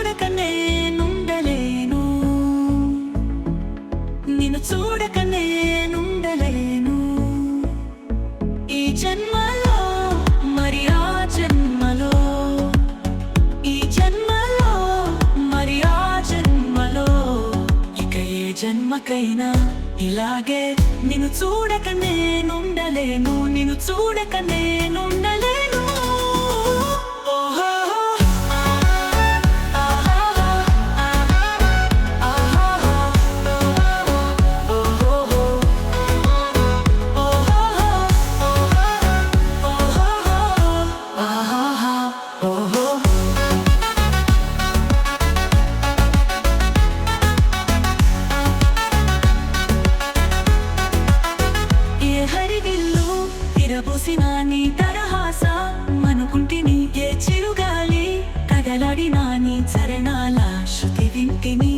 చూడక నిన్ను చూడక నేనుండలేను. ఈ జన్మలో ఈ జన్మలో జన్మలో ఇక ఏ జన్మకైనా ఇలాగే నిన్ను చూడక నేనుండలేను. నిన్ను చూడక నేను తిరబోసిన నీ తరహాస మనుకుంటిని ఏ చిరుగాలి కదలాడిన నీ చరణాల శృతి వింటిని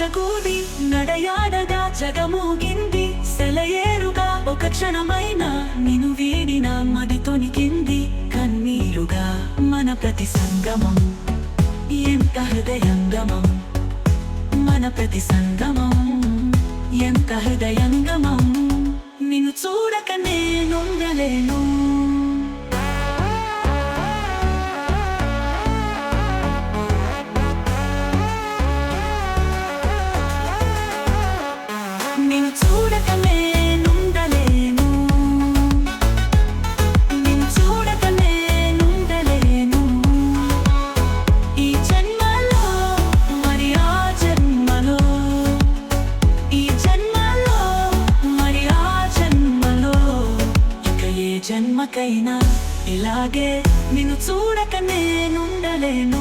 జతగూడి నడయాడగా జగమూగింది. సెలయేరుగా ఒక క్షణమైన నిన్ను వీడిన మది తొనికింది. కన్నీరుగా మన ప్రతి సంగమం ఎంత హృదయంగమం. మన ప్రతి సంగమం ఎంత హృదయంగమం. నిన్ను చూడక నేనుండలేను. నాకైనా ఇలాగే నిన్ను చూడక నేనుండలేను.